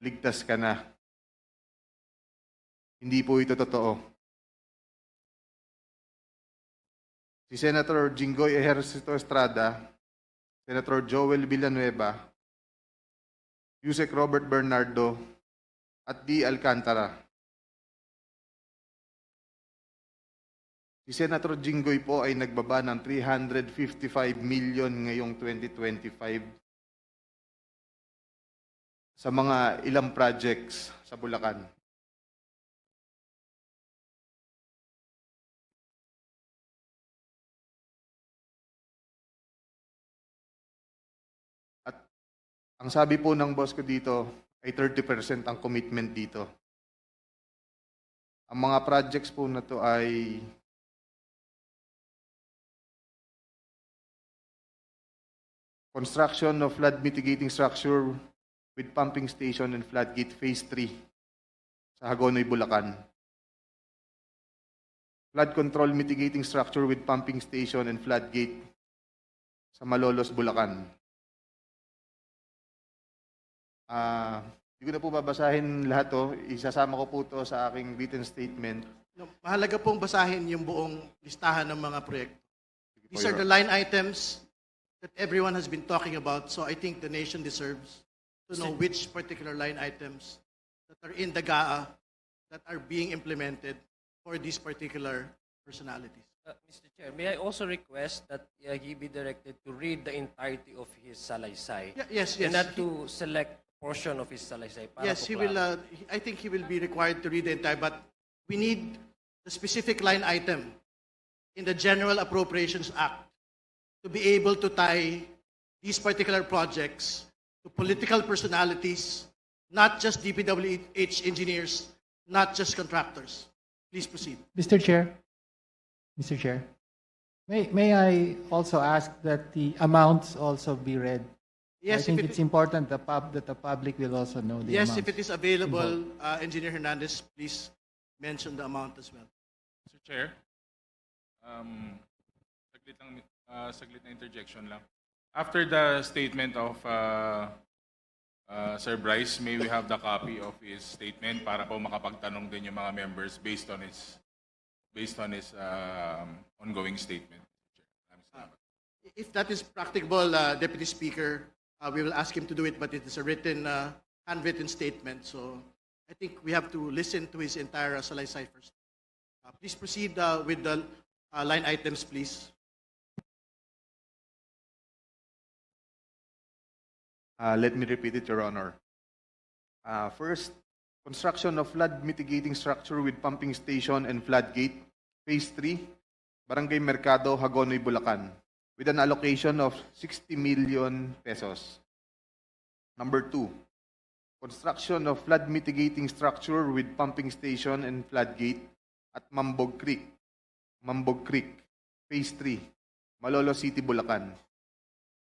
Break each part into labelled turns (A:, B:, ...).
A: ligtas ka na. Hindi po ito totoo. Si Senator Jinggoy Ejercito Estrada, Senator Joel Villanueva, Yusek Robert Bernardo, at D. Alcantara. Si Senator Jinggoy po ay nagbaba ng 355 million ngayong 2025 sa mga ilang projects sa Bulacan. At ang sabi po ng boss ko dito ay 30% ang commitment dito. Ang mga projects po na to ay construction of flood mitigating structure with pumping station and floodgate phase 3 sa Hagonoy, Bulacan. Flood control mitigating structure with pumping station and floodgate sa Malolos, Bulacan. Ah, hindi ko na po babasahin lahat to. Isasama ko po to sa aking written statement.
B: No, mahalaga pong basahin yung buong listahan ng mga proyekto.
A: Sige po,
B: These are
A: Your
B: the line items that everyone has been talking about, so I think the nation deserves to know which particular line items that are in the GAA that are being implemented for these particular personalities.
C: Uh, Mr. Chair, may I also request that uh, he be directed to read the entirety of his salaysay
B: Yeah, yes, yes.
C: and not to select portion of his salaysay. para
B: Yes, he will, uh, he- I think he will be required to read the entire, but we need the specific line item in the General Appropriations Act to be able to tie these particular projects to political personalities, not just DPWH engineers, not just contractors. Please proceed.
D: Mr. Chair, Mr. Chair, may, may I also ask that the amounts also be read?
B: Yes,
D: I think
B: if
D: it's
B: it,
D: important the pub, that the public will also know the
B: yes,
D: amounts.
B: if it is available, uh, Engineer Hernandez, please mention the amount as well.
E: Mr. Chair, um, saglit lang, uh, saglit na interjection lang. After the statement of uh, uh, Sir Bryce, may we have the copy of his statement para po makapagtanong din yung mga members based on his based on his um, ongoing statement.
B: If that is practicable, uh, Deputy Speaker, uh, we will ask him to do it, but it is a written, uh, handwritten statement. So I think we have to listen to his entire uh, salaysay first. Uh, Please proceed uh, with the uh, line items, please.
A: Uh, let me repeat it, Your Honor. Uh, first, construction of flood mitigating structure with pumping station and floodgate, Phase 3, Barangay Mercado, Hagonoy, Bulacan, with an allocation of 60 million pesos. Number two, construction of flood mitigating structure with pumping station and floodgate at Mambog Creek, Mambog Creek, Phase 3, Malolo City, Bulacan,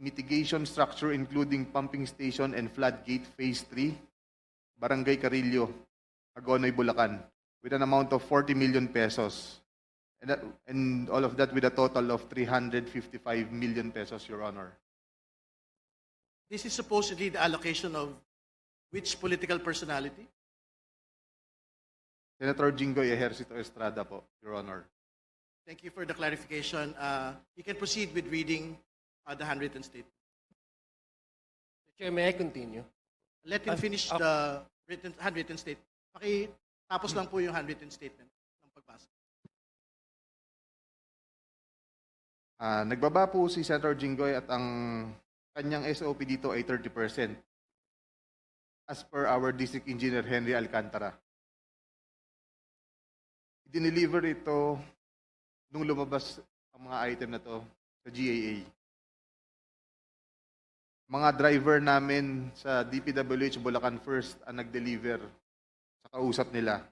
A: mitigation structure including pumping station and floodgate Phase 3, Barangay Carillo, Agonoy, Bulacan, with an amount of 40 million pesos. And, that, and all of that with a total of 355 million pesos, Your Honor.
B: This is supposedly the allocation of which political personality?
A: Senator Jinggoy Ejercito Estrada po, Your Honor.
B: Thank you for the clarification. Uh, you can proceed with reading uh, the handwritten statement.
C: Chair, may I continue?
B: Let him
C: Ah,
B: finish
C: ah.
B: the written, handwritten statement. Pakitapos lang po yung handwritten statement ng pagbasa.
A: Ah, nagbaba po si Senator Jinggoy at ang kanyang SOP dito ay 30%. As per our District Engineer Henry Alcantara. Dineliver ito nung lumabas ang mga item na to sa GAA. Mga driver namin sa DPWH Bulacan First ang nag-deliver sa kausap nila.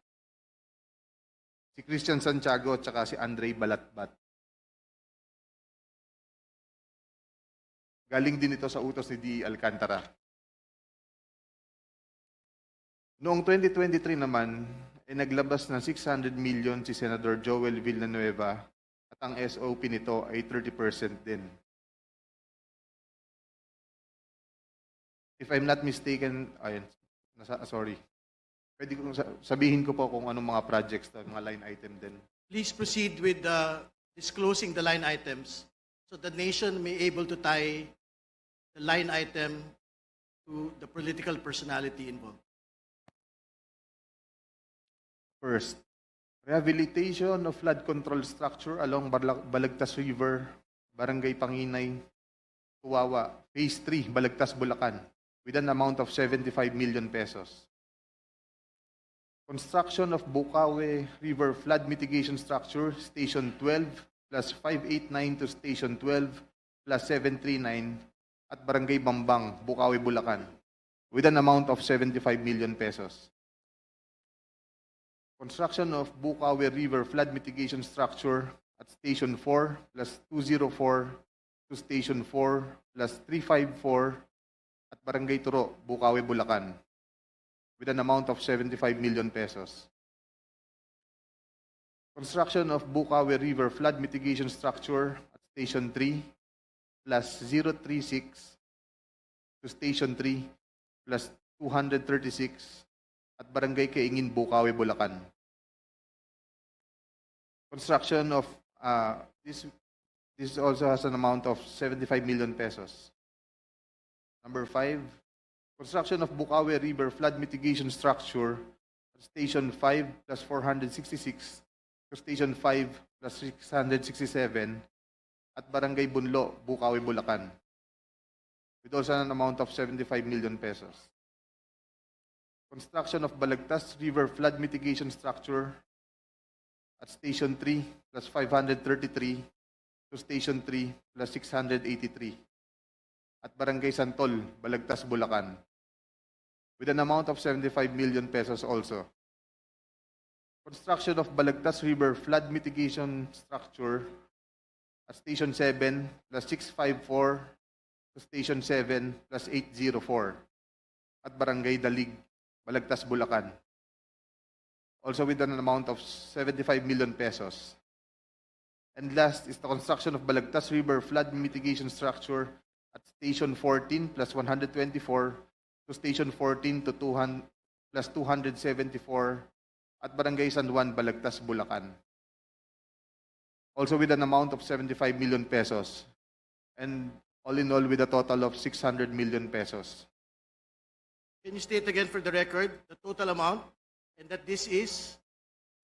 A: Si Christian Santiago at saka si Andre Balatbat. Galing din ito sa utos ni D. Alcantara. Noong 2023 naman, ay naglabas ng 600 million si Senador Joel Villanueva at ang SOP nito ay 30% din. If I'm not mistaken, ayun, nasa, sorry. Pwede sa- sabihin ko po kung anong mga projects to, mga line item din.
B: Please proceed with uh, disclosing the line items so the nation may able to tie the line item to the political personality involved.
A: First, rehabilitation of flood control structure along Balag- Balagtas River, Barangay Panginay, Tuwawa, Phase 3, Balagtas, Bulacan, with an amount of 75 million pesos. Construction of Bukawe River Flood Mitigation Structure, Station 12, plus 589 to Station 12, plus 739, at Barangay Bambang, Bukawe, Bulacan, with an amount of 75 million pesos. Construction of Bukawe River Flood Mitigation Structure at Station 4 plus 204 to Station 4 plus 354 at Barangay Turo, Bukawe, Bulacan with an amount of 75 million pesos. Construction of Bukawe River Flood Mitigation Structure at Station 3 plus 036 to Station 3 plus 236 at Barangay Kaingin, Bukawe, Bulacan. Construction of, uh, this, this also has an amount of 75 million pesos. Number five, construction of Bukawe River flood mitigation structure at Station 5 plus 466 to Station 5 plus 667 at Barangay Bunlo, Bukawe, Bulacan with also an amount of 75 million pesos. Construction of Balagtas River flood mitigation structure at Station 3 plus 533 to Station 3 plus 683 at Barangay Santol, Balagtas, Bulacan with an amount of 75 million pesos also. Construction of Balagtas River flood mitigation structure at Station 7 plus 654 to Station 7 plus 804 at Barangay Dalig, Balagtas, Bulacan. Also with an amount of 75 million pesos. And last is the construction of Balagtas River flood mitigation structure at Station 14 plus 124 to Station 14 to 200 plus 274 at Barangay San Juan, Balagtas, Bulacan. Also with an amount of 75 million pesos. And all in all with a total of 600 million pesos.
B: Can you state again for the record the total amount and that this is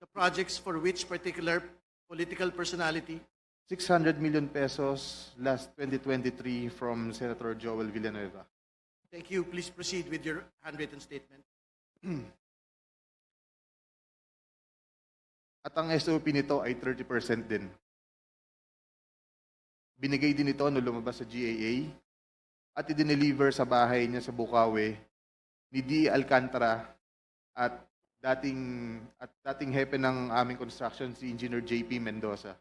B: the projects for which particular political personality?
A: 600 million pesos last 2023 from Senator Joel Villanueva.
B: Thank you. Please proceed with your handwritten statement.
A: At ang SOP nito ay 30% din. Binigay din ito nung lumabas sa GAA at i-deliver sa bahay niya sa Bukawi ni D. Alcantara at dating at dating hepe ng aming construction si Engineer JP Mendoza.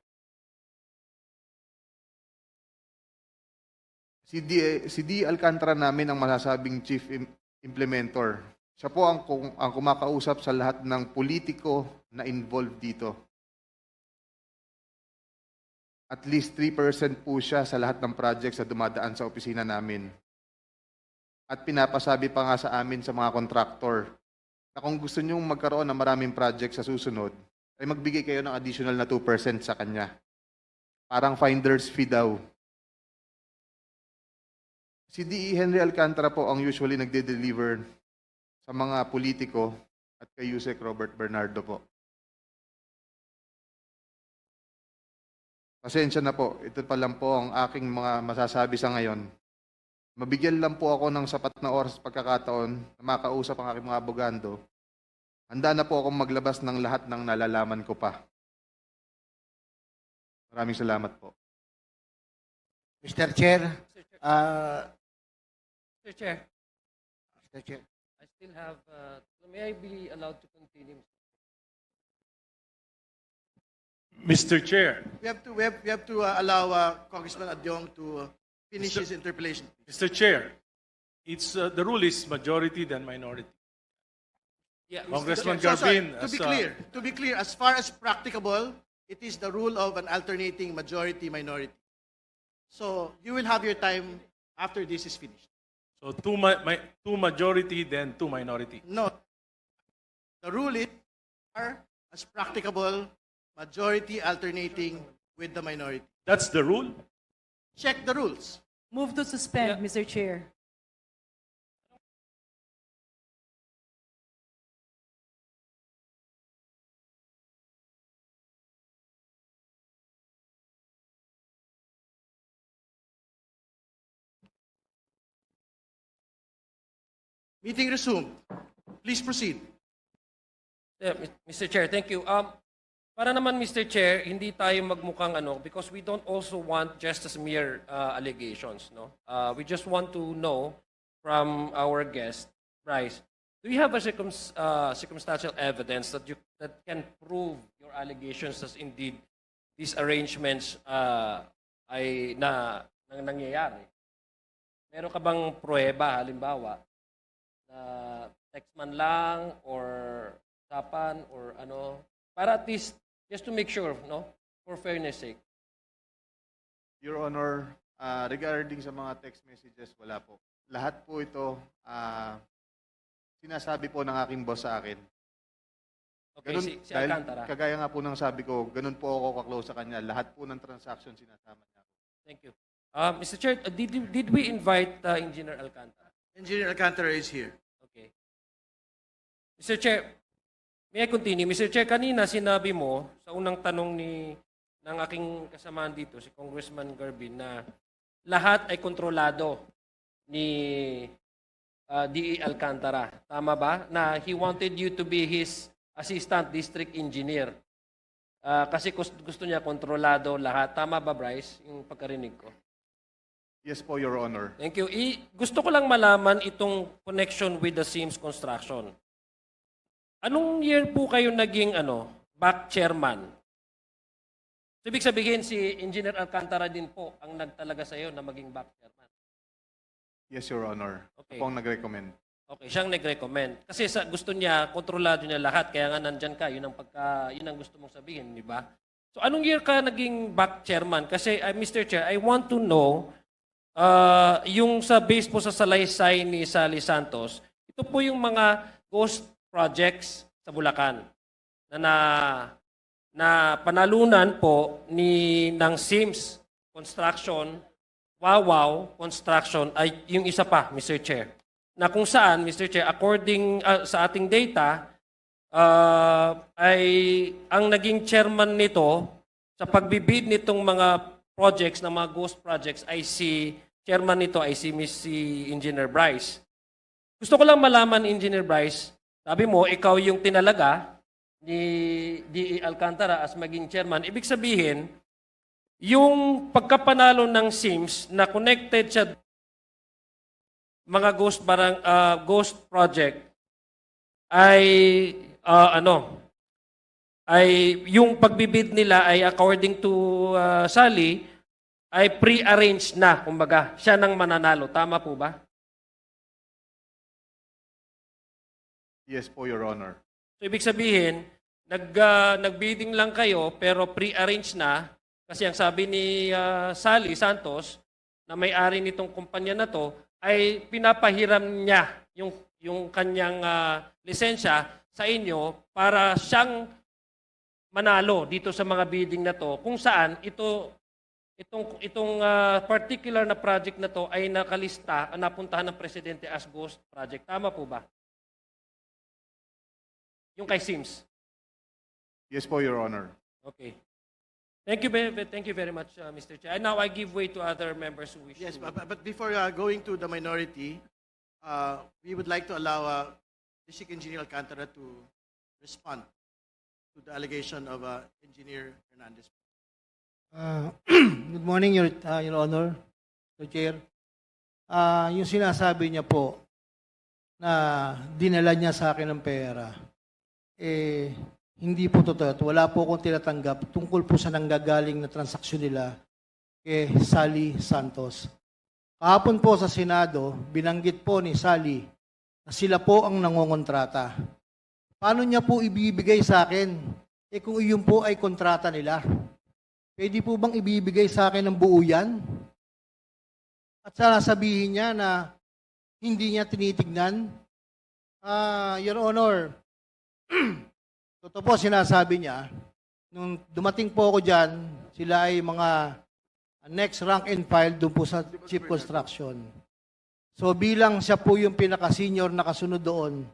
A: Si D, si D. Alcantara namin ang masasabing chief im- implementor. Siya po ang, ang kumakausap sa lahat ng politiko na involved dito. At least 3% po siya sa lahat ng projects na dumadaan sa opisina namin. At pinapasabi pa nga sa amin sa mga kontraktor na kung gusto nyong magkaroon ng maraming projects sa susunod, ay magbigay kayo ng additional na 2% sa kanya. Parang finder's fee daw. Si D.E. Henry Alcantara po ang usually nagde-deliver sa mga politiko at kay Yusek Robert Bernardo po. Pasensya na po, ito pa lang po ang aking mga masasabi sa ngayon. Mabigyan lang po ako ng sapat na oras pagkakataon na makausap ang aking mga abogando. Handa na po akong maglabas ng lahat ng nalalaman ko pa. Maraming salamat po.
F: Mr. Chair, uh,
C: Mr. Chair,
F: Mr. Chair,
C: I still have, uh, may I be allowed to continue?
G: Mr. Chair,
B: We have to, we have, we have to uh, allow uh, Congressman Adyong to uh, finish his interpellation.
G: Mr. Chair, it's, uh, the rule is majority than minority.
C: Yeah,
G: Congressman
C: Chair.
B: So, sorry,
G: Garbin,
B: to be
G: uh,
B: clear, to be clear, as far as practicable, it is the rule of an alternating majority-minority. So you will have your time after this is finished.
G: So two, ma- my, two majority, then two minority.
B: No, the rule is are as practicable, majority alternating with the minority.
G: That's the rule?
B: Check the rules.
H: Move to suspend, Mr. Chair.
B: Meeting resumed. Please proceed.
C: Yeah, Mr. Chair, thank you. Um, para naman, Mr. Chair, hindi tayo magmukhang ano, because we don't also want just as mere uh, allegations, no? Uh, we just want to know from our guest, Bryce, do you have a circum, uh, circumstantial evidence that you that can prove your allegations as indeed these arrangements uh, ay na nang nangyayari? Meron ka bang pruweba, halimbawa, na text man lang or usapan or ano para at least just to make sure no for fairness sake
A: Your Honor, ah, regarding sa mga text messages, wala po. Lahat po ito, ah, sinasabi po ng aking boss sa akin.
C: okay si, si
A: dahil
C: Alcantara
A: kagaya nga po ng sabi ko, ganun po ako kaklose sa kanya. Lahat po ng transaction sinasama niya.
C: thank you uh, Mr. Chair uh, did did we invite uh, Engineer Alcantara
B: Engineer Alcantara is here.
C: okay Mr. Chair may I continue Mr. Chair kanina sinabi mo sa unang tanong ni ng aking kasamaan dito si Congressman Garbin na lahat ay kontrolado ni uh, D.E. Alcantara. Tama ba? Na he wanted you to be his assistant district engineer. Ah, kasi gusto niya kontrolado lahat. Tama ba, Bryce? Yung pagkarinig ko.
A: Yes po, Your Honor.
C: Thank you. I, gusto ko lang malaman itong connection with the Sims Construction. Anong year po kayo naging ano, back chairman? So, ibig sabihin si Engineer Alcantara din po ang nagtalaga sa iyo na maging back chairman.
A: Yes, Your Honor.
C: Okay.
A: Ako ang nag-recommend.
C: Okay, siyang nag-recommend. Kasi sa gusto niya, kontrolado niya lahat. Kaya nga nandyan ka, yun ang, pagka, yun ang gusto mong sabihin, di ba? So anong year ka naging back chairman? Kasi, uh, Mr. Chair, I want to know, uh, yung sa base po sa salaysay ni Sally Santos, ito po yung mga ghost projects sa Bulacan na na, na panalunan po ni ng Sims Construction, Wawaw Construction ay yung isa pa, Mr. Chair na kung saan, Mr. Chair, according uh, sa ating data, uh, ay ang naging chairman nito sa pagbibid nitong mga projects, na mga ghost projects, ay si chairman nito ay si Miss si Engineer Bryce. Gusto ko lang malaman, Engineer Bryce, sabi mo, ikaw yung tinalaga ni D.E. Alcantara as maging chairman, ibig sabihin, yung pagkapanalo ng SIMS na connected sa mga ghost barang ah, ghost project ay ah, ano ay yung pagbibid nila ay according to ah, Sally ay pre-arranged na kumbaga siya nang mananalo tama po ba
A: Yes po, Your Honor.
C: So ibig sabihin, nag ah, nagbidding lang kayo pero pre-arrange na kasi ang sabi ni ah, Sally Santos na may-ari nitong kumpanya na to ay pinapahiram niya yung yung kanyang ah, lisensya sa inyo para siyang manalo dito sa mga bidding na to kung saan ito itong itong ah, particular na project na to ay nakalista napuntahan ng presidente as ghost project tama po ba yung kay Sims
A: Yes po, Your Honor.
C: Okay. Thank you, very, thank you very much, uh, Mr. Chair. And now I give way to other members who wish
B: Yes,
C: to.
B: but, but before uh, going to the minority, uh, we would like to allow uh, District Engineer Alcantara to respond to the allegation of uh, Engineer Hernandez.
F: Uh, good morning, Your, uh, Your Honor, Mr. Chair. Ah, yung sinasabi niya po na dinala niya sa akin ng pera, eh, hindi po totoo. at Wala po akong tinatanggap tungkol po sa nanggagaling na transaksyon nila kay Sally Santos. Kahapon po sa Senado, binanggit po ni Sally na sila po ang nangongontrata. Paano niya po ibibigay sa akin? Eh kung iyon po ay kontrata nila. Pwede po bang ibibigay sa akin ng buo yan? At sana sabihin niya na hindi niya tinitignan? Ah, Your Honor, totoo po sinasabi niya, nung dumating po ako dyan, sila ay mga next rank and file doon po sa Chief Construction. So bilang siya po yung pinaka-senior na kasunod doon,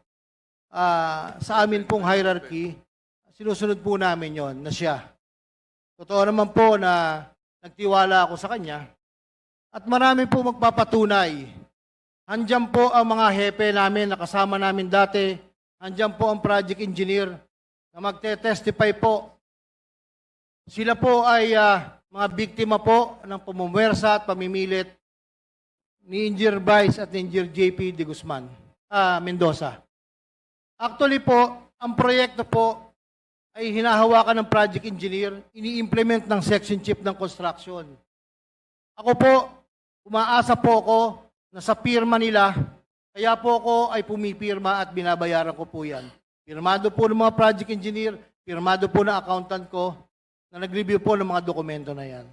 F: ah, sa amin pong hierarchy, sinusunod po namin yon na siya. Totoo naman po na nagtiwala ako sa kanya. At marami po magpapatunay. Handyan po ang mga hepe namin na kasama namin dati. Handyan po ang project engineer na magte-testify po. Sila po ay ah, mga biktima po ng pumumwersa at pamimilit ni Engineer Vice at ni Engineer JP de Guzman, ah, Mendoza. Actually po, ang proyekto po ay hinahawakan ng project engineer, ini-implement ng section chief ng construction. Ako po, umaasa po ako na sa pirma nila, kaya po ako ay pumipirma at binabayaran ko po yan. Pirmado po ng mga project engineer, pirmado po ng accountant ko, na nag-review po ng mga dokumento na yan.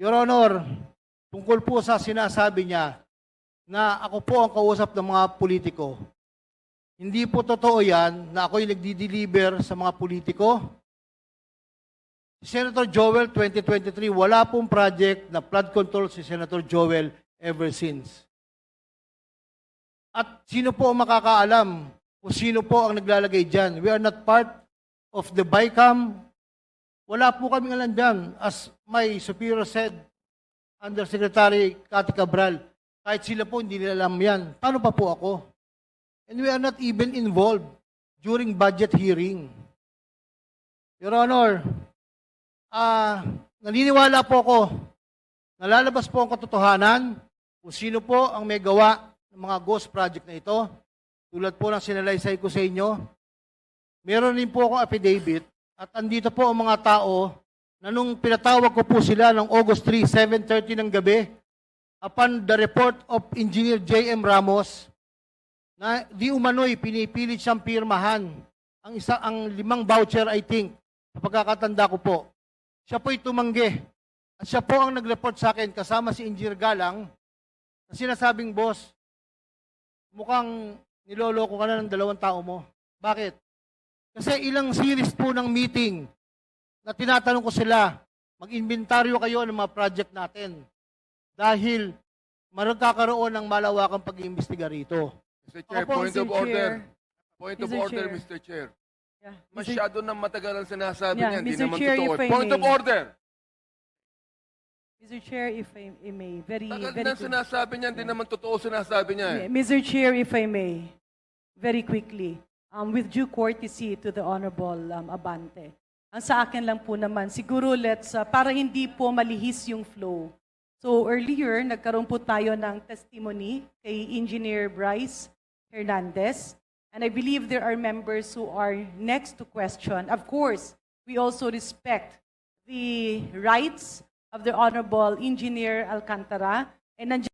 F: Your Honor, tungkol po sa sinasabi niya na ako po ang kausap ng mga politiko, hindi po totoo yan na ako'y nagdi-deliver sa mga politiko. Senator Joel 2023, wala pong project na flood control si Senator Joel ever since. At sino po ang makakaalam kung sino po ang naglalagay dyan? We are not part of the BICAM. Wala po kaming alam dyan. As my superior said, Undersecretary Cathy Cabral, kahit sila po hindi nila alam yan. Paano pa po ako? And we are not even involved during budget hearing. Your Honor, ah, naniniwala po ako, nalalabas po ang katotohanan kung sino po ang may gawa ng mga ghost project na ito. Tulad po ng sinalaysay ko sa inyo, meron din po akong affidavit at andito po ang mga tao na nung pinatawag ko po sila ng August 3, 7.30 ng gabi, upon the report of Engineer J.M. Ramos, na di umano'y pinipilit siyang pirmahan ang isa ang limang voucher I think sa pagkakatanda ko po. Siya po'y tumanggi. At siya po ang nag-report sa akin kasama si Engineer Galang na sinasabing, boss, mukhang niloloko ka na ng dalawang tao mo. Bakit? Kasi ilang series po ng meeting na tinatanong ko sila, mag-inventaryo kayo ng mga project natin. Dahil magkakaroon ng malawakang pag-iimbestiga rito.
I: Mr. Chair,
H: Opo,
I: point
H: Mr.
I: of order.
H: Chair.
I: Point of
H: Mr.
I: order,
H: Chair.
I: Mr. Chair.
H: Yeah, Mr.
I: Masyado na matagal ang sinasabi
H: Yeah,
I: niya. Hindi
H: Mr.
I: naman
H: Chair,
I: totoo.
H: if I
I: Point of
H: may.
I: order.
H: Mr. Chair, if I I may, very,
I: Tagal
H: very
I: na
H: quick.
I: sinasabi niya. Hindi naman totoo sinasabi niya. eh.
H: Yeah, Mr. Chair, if I may, very quickly. um, with due courtesy to the Honorable um, Abante. Ang sa akin lang po naman, siguro let's, uh, para hindi po malihis yung flow. So earlier, nagkaroon po tayo ng testimony kay Engineer Bryce Hernandez. And I believe there are members who are next to question. Of course, we also respect the rights of the Honorable Engineer Alcantara. And